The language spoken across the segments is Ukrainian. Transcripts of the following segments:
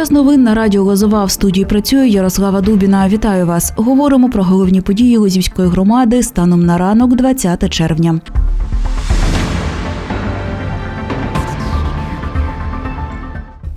Час новин на радіо Лозова в студії працює Ярослава Дубіна. Вітаю вас. Говоримо про головні події Лозівської громади станом на ранок, 20 червня.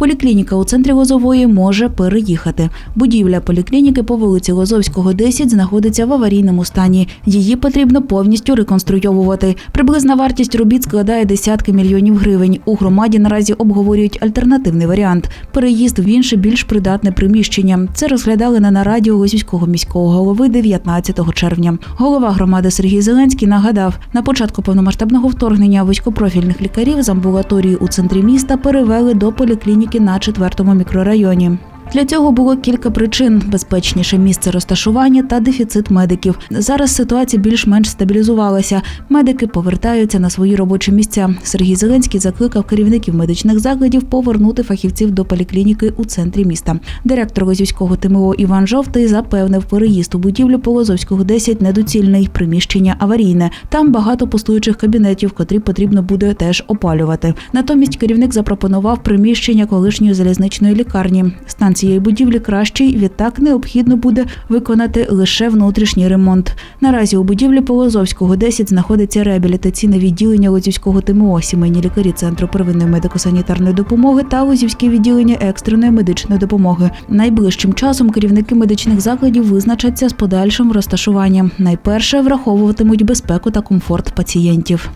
Поліклініка у центрі Лозової може переїхати. Будівля поліклініки по вулиці Лозовського, 10 знаходиться в аварійному стані. Її потрібно повністю реконструйовувати. Приблизна вартість робіт складає десятки мільйонів гривень. У громаді наразі обговорюють альтернативний варіант переїзд в інше більш придатне приміщення. Це розглядали на нараді Лозівського міського голови 19 червня. Голова громади Сергій Зеленський нагадав, на початку повномасштабного вторгнення вузькопрофільних лікарів з амбулаторії у центрі міста перевели до поліклініки на четвертому мікрорайоні. Для цього було кілька причин: безпечніше місце розташування та дефіцит медиків. Зараз ситуація більш-менш стабілізувалася. Медики повертаються на свої робочі місця. Сергій Зеленський закликав керівників медичних закладів повернути фахівців до поліклініки у центрі міста. Директор Лозівського ТМО Іван Жовтий запевнив, переїзд у будівлю по Лозовського 10 недоцільний, приміщення аварійне. Там багато пустуючих кабінетів, котрі потрібно буде теж опалювати. Натомість керівник запропонував приміщення колишньої залізничної лікарні. Стан цієї будівлі кращий, відтак необхідно буде виконати лише внутрішній ремонт. Наразі у будівлі Полозовського 10 знаходиться реабілітаційне відділення Лозівського ТМО, сімейні лікарі Центру первинної медико-санітарної допомоги та Лозівське відділення екстреної медичної допомоги. Найближчим часом керівники медичних закладів визначаться з подальшим розташуванням. Найперше враховуватимуть безпеку та комфорт пацієнтів.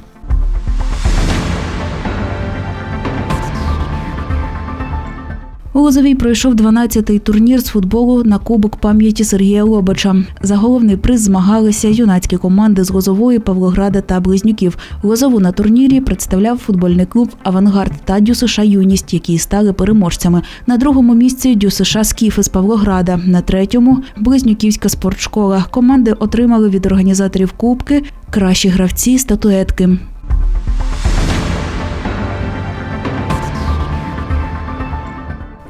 У Лозовій пройшов 12-й турнір з футболу на Кубок пам'яті Сергія Лобача. За головний приз змагалися юнацькі команди з Лозової, Павлограда та Близнюків. Лозову на турнірі представляв футбольний клуб Авангард та ДЮСШ Юність, які стали переможцями. На другому місці ДЮСШ Скіфи з Павлограда. На третьому Близнюківська спортшкола. Команди отримали від організаторів кубки кращі гравці статуетки.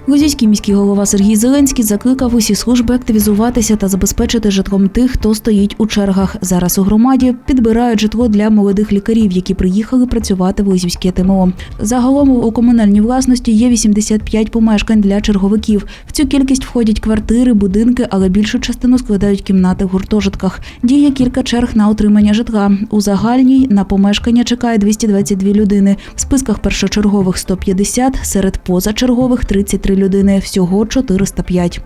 Лозівський міський голова Сергій Зеленський закликав усі служби активізуватися та забезпечити житлом тих, хто стоїть у чергах. Зараз у громаді підбирають житло для молодих лікарів, які приїхали працювати в Лозівське ТМО. Загалом у комунальній власності є 85 помешкань для черговиків. В цю кількість входять квартири, будинки, але більшу частину складають кімнати в гуртожитках. Діє кілька черг на отримання житла. У загальній на помешкання чекає 222 людини. В списках першочергових 150, серед позачергових 33 людини, всього 405.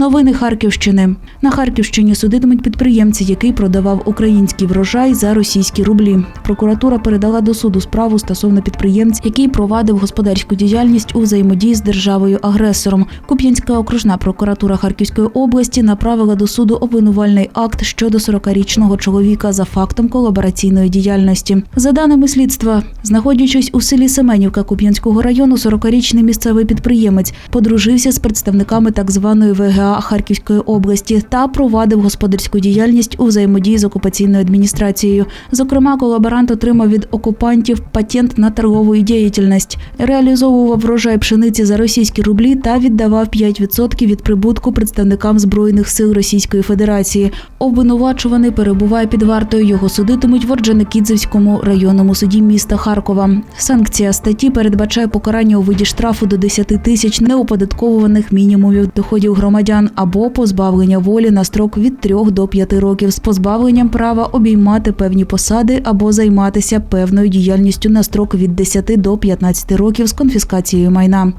Новини Харківщини на Харківщині судитимуть підприємці, який продавав український врожай за російські рублі. Прокуратура передала до суду справу стосовно підприємця, який провадив господарську діяльність у взаємодії з державою-агресором. Куп'янська окружна прокуратура Харківської області направила до суду обвинувальний акт щодо 40-річного чоловіка за фактом колабораційної діяльності. За даними слідства, знаходячись у селі Семенівка Куп'янського району, 40-річний місцевий підприємець подружився з представниками так званої ВГА Харківської області та провадив господарську діяльність у взаємодії з окупаційною адміністрацією. Зокрема, колаборант отримав від окупантів патент на торгову діяльність, реалізовував врожай пшениці за російські рублі та віддавав 5% від прибутку представникам збройних сил Російської Федерації. Обвинувачуваний перебуває під вартою. Його судитимуть в Орджоникідзевському районному суді міста Харкова. Санкція статті передбачає покарання у виді штрафу до 10 тисяч неоподатковуваних мінімумів доходів громадян або позбавлення волі на строк від 3 до 5 років з позбавленням права обіймати певні посади або займатися певною діяльністю на строк від 10 до 15 років з конфіскацією майна.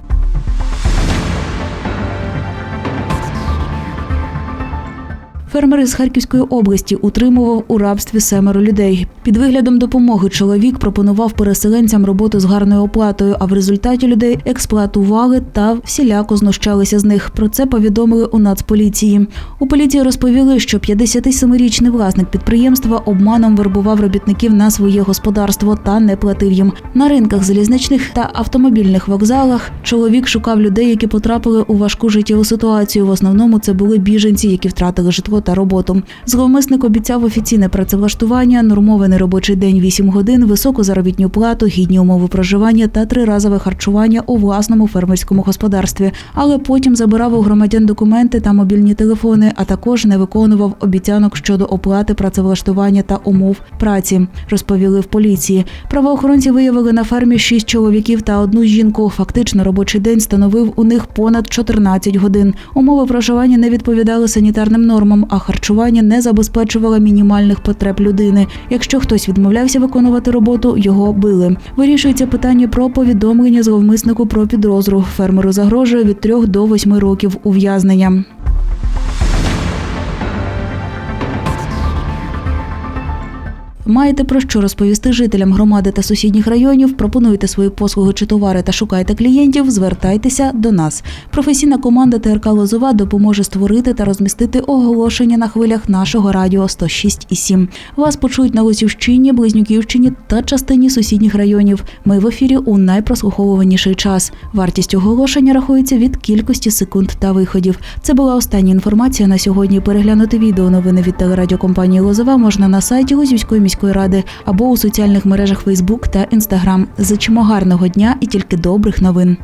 Фермер із Харківської області утримував у рабстві семеро людей. Під виглядом допомоги чоловік пропонував переселенцям роботу з гарною оплатою, а в результаті людей експлуатували та всіляко знущалися з них. Про це повідомили у Нацполіції. У поліції розповіли, що 57-річний власник підприємства обманом вербував робітників на своє господарство та не платив їм. На ринках залізничних та автомобільних вокзалах чоловік шукав людей, які потрапили у важку життєву ситуацію. В основному це були біженці, які втратили житло та роботу. Зловмисник обіцяв офіційне працевлаштування, нормований робочий день 8 годин, високу заробітну плату, гідні умови проживання та триразове харчування у власному фермерському господарстві. Але потім забирав у громадян документи та мобільні телефони, а також не виконував обіцянок щодо оплати працевлаштування та умов праці. Розповіли в поліції. Правоохоронці виявили на фермі шість чоловіків та одну жінку. Фактично робочий день становив у них понад 14 годин. Умови проживання не відповідали санітарним нормам, а харчування не забезпечувало мінімальних потреб людини. Якщо хтось відмовлявся виконувати роботу, його били. Вирішується питання про повідомлення зловмиснику про підозру. Фермеру загрожує від 3 до 8 років ув'язнення. Маєте про що розповісти жителям громади та сусідніх районів? Пропонуйте свої послуги чи товари та шукайте клієнтів. Звертайтеся до нас. Професійна команда ТРК Лозова допоможе створити та розмістити оголошення на хвилях нашого радіо 106,7. Вас почують на Лосівщині, Близнюківщині та частині сусідніх районів. Ми в ефірі у найпрослуховуваніший час. Вартість оголошення рахується від кількості секунд та виходів. Це була остання інформація на сьогодні. Переглянути відео новини від телерадіокомпанії Лозова можна на сайті Лозівської міської ради або у соціальних мережах Facebook та Instagram. Зачимо гарного дня і тільки добрих новин.